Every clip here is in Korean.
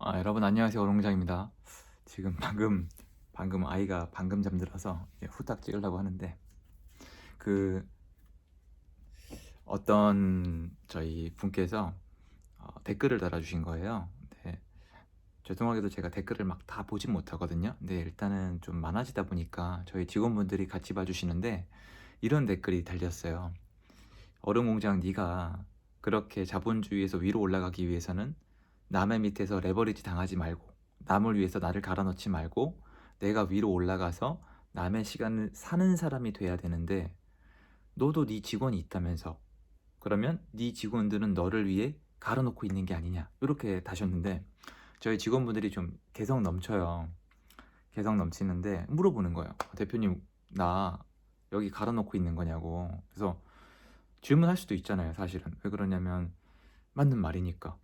아, 여러분 안녕하세요. 오롱장입니다. 지금 방금 방금 아이가 방금 잠들어서 후딱 찍으려고 하는데 그 어떤 저희 분께서 어, 댓글을 달아주신 거예요. 네. 죄송하게도 제가 댓글을 막 다 보진 못하거든요. 근데 일단은 좀 많아지다 보니까 저희 직원분들이 같이 봐주시는데 이런 댓글이 달렸어요. 얼음공장 네가 그렇게 자본주의에서 위로 올라가기 위해서는 남의 밑에서 레버리지 당하지 말고 남을 위해서 나를 갈아넣지 말고 내가 위로 올라가서 남의 시간을 사는 사람이 돼야 되는데 너도 네 직원이 있다면서. 그러면 네 직원들은 너를 위해 갈아놓고 있는 게 아니냐. 이렇게 다셨는데 저희 직원분들이 좀 개성 넘쳐요. 개성 넘치는데 물어보는 거예요. 대표님 나 여기 갈아놓고 있는 거냐고. 그래서 질문할 수도 있잖아요 사실은. 왜 그러냐면 맞는 말이니까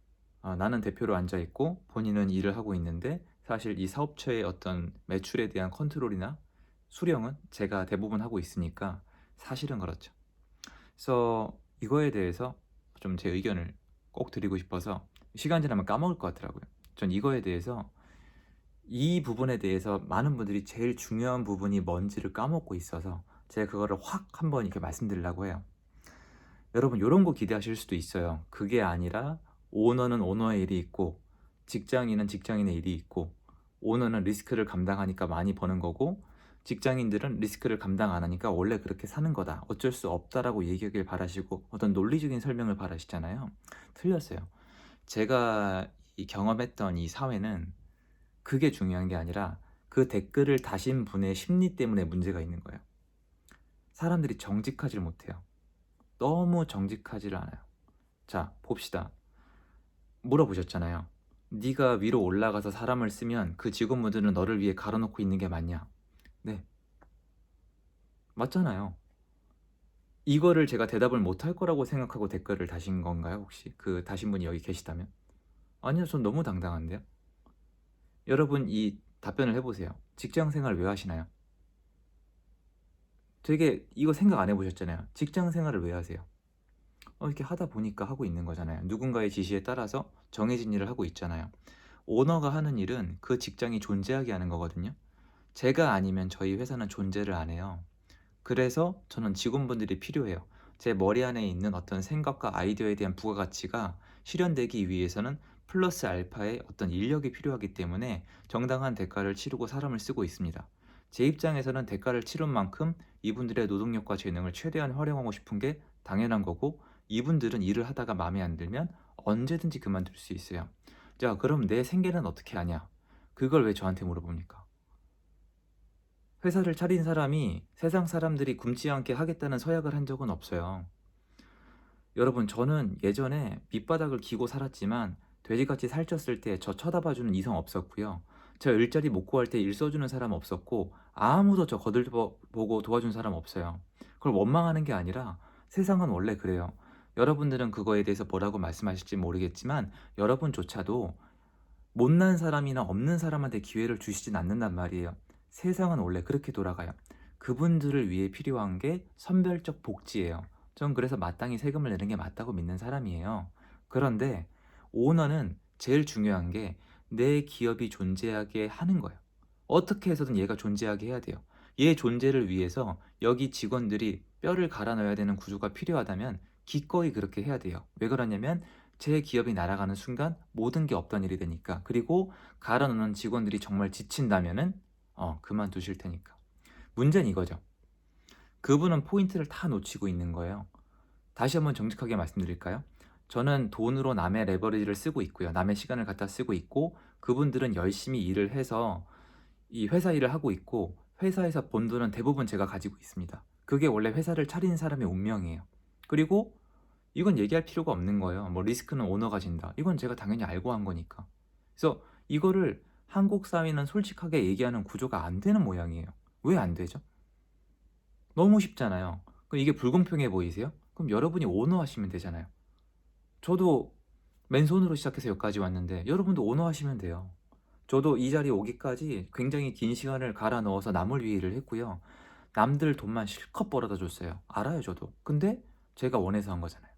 아, 나는 대표로 앉아 있고 본인은 일을 하고 있는데 사실 이 사업처의 어떤 매출에 대한 컨트롤이나 수령은 제가 대부분 하고 있으니까 사실은 그렇죠. 그래서 이거에 대해서 좀 제 의견을 꼭 드리고 싶어서 시간 지나면 까먹을 것 같더라고요. 전 이거에 대해서 이 부분에 대해서 많은 분들이 제일 중요한 부분이 뭔지를 까먹고 있어서 제가 그거를 확 한번 이렇게 말씀드리려고 해요. 여러분 이런 거 기대하실 수도 있어요. 그게 아니라 오너는 오너의 일이 있고 직장인은 직장인의 일이 있고 오너는 리스크를 감당하니까 많이 버는 거고 직장인들은 리스크를 감당 안 하니까 원래 그렇게 사는 거다. 어쩔 수 없다라고 얘기하길 바라시고 어떤 논리적인 설명을 바라시잖아요. 틀렸어요. 제가 이 경험했던 이 사회는 그게 중요한 게 아니라 그 댓글을 다신 분의 심리 때문에 문제가 있는 거예요. 사람들이 정직하지 못해요. 너무 정직하지를 않아요. 자, 봅시다. 물어보셨잖아요. 네가 위로 올라가서 사람을 쓰면 그 직원분들은 너를 위해 갈아놓고 있는 게 맞냐? 네. 맞잖아요. 이거를 제가 대답을 못 할 거라고 생각하고 댓글을 다신 건가요? 혹시 그 다신 분이 여기 계시다면? 아니요, 전 너무 당당한데요. 여러분 이 답변을 해보세요. 직장 생활 왜 하시나요? 되게 이거 생각 안 해보셨잖아요. 직장 생활을 왜 하세요? 어, 이렇게 하다 보니까 하고 있는 거잖아요. 누군가의 지시에 따라서 정해진 일을 하고 있잖아요. 오너가 하는 일은 그 직장이 존재하게 하는 거거든요. 제가 아니면 저희 회사는 존재를 안 해요. 그래서 저는 직원분들이 필요해요. 제 머리 안에 있는 어떤 생각과 아이디어에 대한 부가가치가 실현되기 위해서는 플러스 알파의 어떤 인력이 필요하기 때문에 정당한 대가를 치르고 사람을 쓰고 있습니다. 제 입장에서는 대가를 치른 만큼 이분들의 노동력과 재능을 최대한 활용하고 싶은 게 당연한 거고 이분들은 일을 하다가 마음에 안 들면 언제든지 그만둘 수 있어요. 자, 그럼 내 생계는 어떻게 하냐? 그걸 왜 저한테 물어봅니까? 회사를 차린 사람이 세상 사람들이 굶지 않게 하겠다는 서약을 한 적은 없어요. 여러분, 저는 예전에 밑바닥을 기고 살았지만 돼지같이 살쪘을 때 저 쳐다봐주는 이성 없었고요. 저 일자리 못 구할 때 일 써주는 사람 없었고 아무도 저 거들보고 도와준 사람 없어요. 그걸 원망하는 게 아니라 세상은 원래 그래요. 여러분들은 그거에 대해서 뭐라고 말씀하실지 모르겠지만 여러분조차도 못난 사람이나 없는 사람한테 기회를 주시진 않는단 말이에요. 세상은 원래 그렇게 돌아가요. 그분들을 위해 필요한 게 선별적 복지예요. 전 그래서 마땅히 세금을 내는 게 맞다고 믿는 사람이에요. 그런데 오너는 제일 중요한 게 내 기업이 존재하게 하는 거예요. 어떻게 해서든 얘가 존재하게 해야 돼요. 얘 존재를 위해서 여기 직원들이 뼈를 갈아 넣어야 되는 구조가 필요하다면 기꺼이 그렇게 해야 돼요. 왜 그러냐면 제 기업이 날아가는 순간 모든 게 없던 일이 되니까. 그리고 갈아 넣는 직원들이 정말 지친다면은 어, 그만두실 테니까. 문제는 이거죠. 그분은 포인트를 다 놓치고 있는 거예요. 다시 한번 정직하게 말씀드릴까요? 저는 돈으로 남의 레버리지를 쓰고 있고요. 남의 시간을 갖다 쓰고 있고 그분들은 열심히 일을 해서 이 회사 일을 하고 있고 회사에서 번 돈은 대부분 제가 가지고 있습니다. 그게 원래 회사를 차린 사람의 운명이에요. 그리고 이건 얘기할 필요가 없는 거예요. 뭐 리스크는 오너가 진다. 이건 제가 당연히 알고 한 거니까. 그래서 이거를 한국 사회는 솔직하게 얘기하는 구조가 안 되는 모양이에요. 왜 안 되죠? 너무 쉽잖아요. 그럼 이게 불공평해 보이세요? 그럼 여러분이 오너 하시면 되잖아요. 저도 맨손으로 시작해서 여기까지 왔는데 여러분도 오너 하시면 돼요. 저도 이 자리에 오기까지 굉장히 긴 시간을 갈아 넣어서 남을 위해 일을 했고요. 남들 돈만 실컷 벌어다 줬어요. 알아요, 저도. 근데 제가 원해서 한 거잖아요.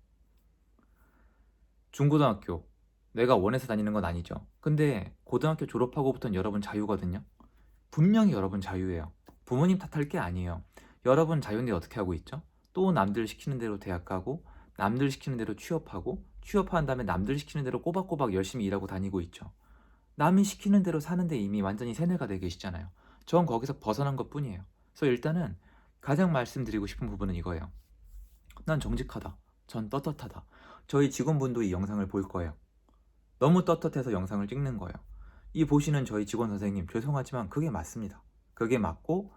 중고등학교 내가 원해서 다니는 건 아니죠. 근데 고등학교 졸업하고부터는 여러분 자유거든요. 분명히 여러분 자유예요. 부모님 탓할 게 아니에요. 여러분 자유인데 어떻게 하고 있죠? 또 남들 시키는 대로 대학 가고 남들 시키는 대로 취업하고 취업한 다음에 남들 시키는 대로 꼬박꼬박 열심히 일하고 다니고 있죠. 남이 시키는 대로 사는데 이미 완전히 세뇌가 돼 계시잖아요. 전 거기서 벗어난 것 뿐이에요. 그래서 일단은 가장 말씀드리고 싶은 부분은 이거예요. 난 정직하다. 전 떳떳하다. 저희 직원분도 이 영상을 볼 거예요. 너무 떳떳해서 영상을 찍는 거예요. 이 보시는 저희 직원 선생님 죄송하지만 그게 맞습니다. 그게 맞고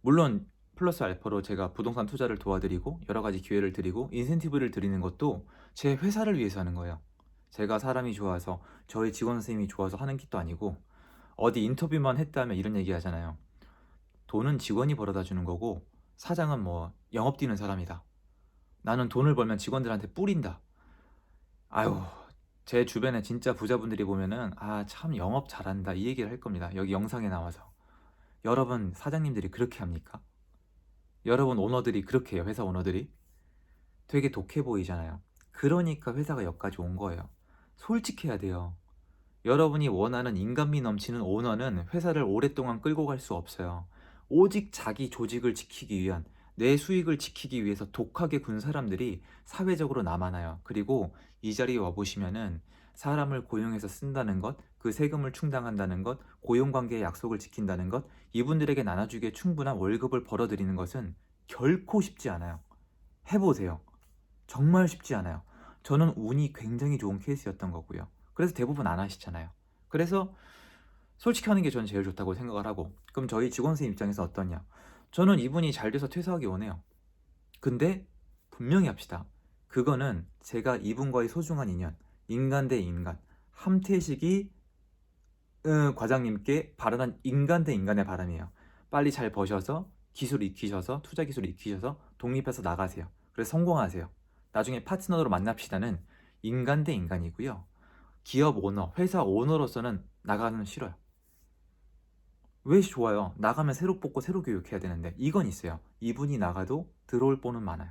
물론 플러스 알파로 제가 부동산 투자를 도와드리고 여러 가지 기회를 드리고 인센티브를 드리는 것도 제 회사를 위해서 하는 거예요. 제가 사람이 좋아서 저희 직원 선생님이 좋아서 하는 것도 아니고 어디 인터뷰만 했다면 이런 얘기 하잖아요. 돈은 직원이 벌어다 주는 거고 사장은 뭐 영업 뛰는 사람이다. 나는 돈을 벌면 직원들한테 뿌린다. 아유, 제 주변에 진짜 부자분들이 보면은 아, 참 영업 잘한다. 이 얘기를 할 겁니다. 여기 영상에 나와서. 여러분 사장님들이 그렇게 합니까? 여러분 오너들이 그렇게 해요. 회사 오너들이. 되게 독해 보이잖아요. 그러니까 회사가 여기까지 온 거예요. 솔직해야 돼요. 여러분이 원하는 인간미 넘치는 오너는 회사를 오랫동안 끌고 갈 수 없어요. 오직 자기 조직을 지키기 위한 내 수익을 지키기 위해서 독하게 군 사람들이 사회적으로 남아나요. 그리고 이 자리에 와 보시면은 사람을 고용해서 쓴다는 것, 그 세금을 충당한다는 것, 고용관계의 약속을 지킨다는 것, 이분들에게 나눠주기에 충분한 월급을 벌어들이는 것은 결코 쉽지 않아요. 해보세요. 정말 쉽지 않아요. 저는 운이 굉장히 좋은 케이스였던 거고요. 그래서 대부분 안 하시잖아요. 그래서 솔직히 하는 게 저는 제일 좋다고 생각을 하고 그럼 저희 직원 선생님 입장에서 어떠냐? 저는 이분이 잘 돼서 퇴사하기 원해요. 근데 분명히 합시다. 그거는 제가 이분과의 소중한 인연, 인간 대 인간, 함태식이 음, 과장님께 바라는 인간 대 인간의 바람이에요. 빨리 잘 버셔서 기술 익히셔서 투자 기술 익히셔서 독립해서 나가세요. 그래서 성공하세요. 나중에 파트너로 만납시다는 인간 대 인간이고요. 기업 오너, 회사 오너로서는 나가는 싫어요. 왜 좋아요? 나가면 새로 뽑고 새로 교육해야 되는데 이건 있어요. 이분이 나가도 들어올 분은 많아요.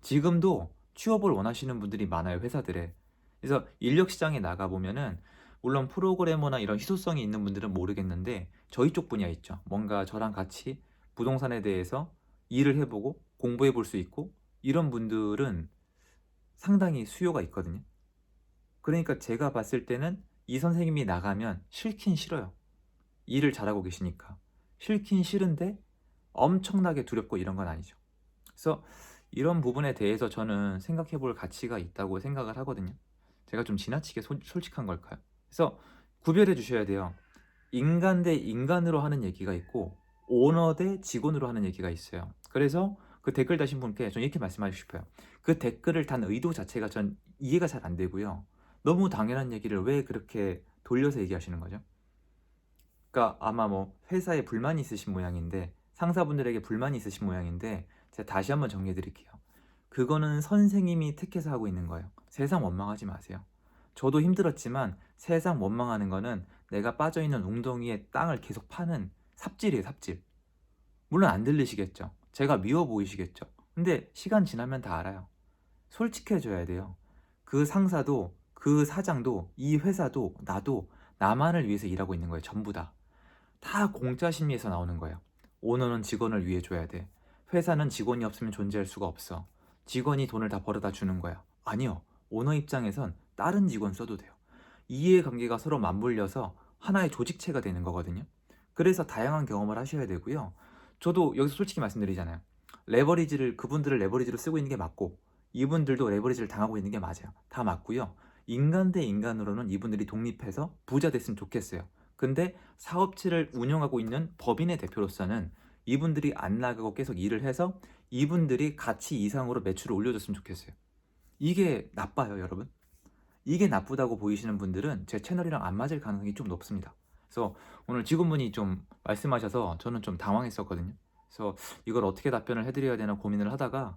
지금도 취업을 원하시는 분들이 많아요 회사들에. 그래서 인력 시장에 나가 보면은 물론 프로그래머나 이런 희소성이 있는 분들은 모르겠는데 저희 쪽 분야 있죠. 뭔가 저랑 같이 부동산에 대해서 일을 해보고 공부해 볼 수 있고 이런 분들은 상당히 수요가 있거든요. 그러니까 제가 봤을 때는 이 선생님이 나가면 싫긴 싫어요. 일을 잘하고 계시니까. 싫긴 싫은데 엄청나게 두렵고 이런 건 아니죠. 그래서 이런 부분에 대해서 저는 생각해 볼 가치가 있다고 생각을 하거든요. 제가 좀 지나치게 소, 솔직한 걸까요? 그래서 구별해 주셔야 돼요. 인간 대 인간으로 하는 얘기가 있고 오너 대 직원으로 하는 얘기가 있어요. 그래서 그 댓글 다신 분께 전 이렇게 말씀하고 싶어요. 그 댓글을 단 의도 자체가 전 이해가 잘 안 되고요. 너무 당연한 얘기를 왜 그렇게 돌려서 얘기하시는 거죠? 그러니까 아마 뭐 회사에 불만이 있으신 모양인데 상사분들에게 불만이 있으신 모양인데 제가 다시 한번 정리해 드릴게요. 그거는 선생님이 택해서 하고 있는 거예요. 세상 원망하지 마세요. 저도 힘들었지만 세상 원망하는 거는 내가 빠져 있는 웅덩이에 땅을 계속 파는 삽질이에요, 삽질. 물론 안 들리시겠죠. 제가 미워 보이시겠죠. 근데 시간 지나면 다 알아요. 솔직해져야 돼요. 그 상사도 그 사장도 이 회사도 나도 나만을 위해서 일하고 있는 거예요. 전부 다. 다 공짜 심리에서 나오는 거예요. 오너는 직원을 위해 줘야 돼. 회사는 직원이 없으면 존재할 수가 없어. 직원이 돈을 다 벌어다 주는 거야. 아니요. 오너 입장에선 다른 직원 써도 돼요. 이해관계가 서로 맞물려서 하나의 조직체가 되는 거거든요. 그래서 다양한 경험을 하셔야 되고요. 저도 여기서 솔직히 말씀드리잖아요. 레버리지를 그분들을 레버리지로 쓰고 있는 게 맞고 이분들도 레버리지를 당하고 있는 게 맞아요. 다 맞고요. 인간 대 인간으로는 이분들이 독립해서 부자 됐으면 좋겠어요. 근데 사업체를 운영하고 있는 법인의 대표로서는 이분들이 안 나가고 계속 일을 해서 이분들이 가치 이상으로 매출을 올려줬으면 좋겠어요. 이게 나빠요, 여러분. 이게 나쁘다고 보이시는 분들은 제 채널이랑 안 맞을 가능성이 좀 높습니다. 그래서 오늘 직원분이 좀 말씀하셔서 저는 좀 당황했었거든요. 그래서 이걸 어떻게 답변을 해드려야 되나 고민을 하다가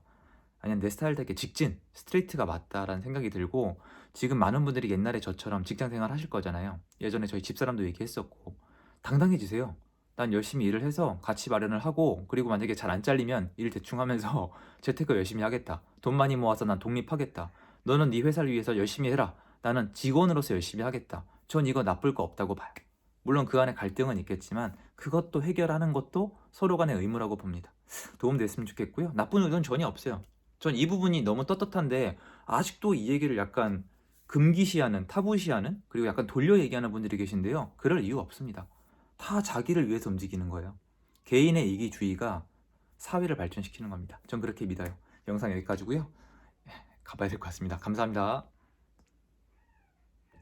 아니면 내 스타일 되게 직진, 스트레이트가 맞다라는 생각이 들고 지금 많은 분들이 옛날에 저처럼 직장 생활 하실 거잖아요. 예전에 저희 집사람도 얘기했었고 당당해지세요. 난 열심히 일을 해서 가치 마련을 하고 그리고 만약에 잘 안 잘리면 일 대충 하면서 재테크 열심히 하겠다. 돈 많이 모아서 난 독립하겠다. 너는 네 회사를 위해서 열심히 해라. 나는 직원으로서 열심히 하겠다. 전 이거 나쁠 거 없다고 봐요. 물론 그 안에 갈등은 있겠지만 그것도 해결하는 것도 서로 간의 의무라고 봅니다. 도움됐으면 좋겠고요. 나쁜 의도는 전혀 없어요. 전 이 부분이 너무 떳떳한데 아직도 이 얘기를 약간 금기시하는 타부시하는 그리고 약간 돌려 얘기하는 분들이 계신데요. 그럴 이유 없습니다. 다 자기를 위해서 움직이는 거예요. 개인의 이기주의가 사회를 발전시키는 겁니다. 전 그렇게 믿어요. 영상 여기까지고요. 가봐야 될 것 같습니다. 감사합니다.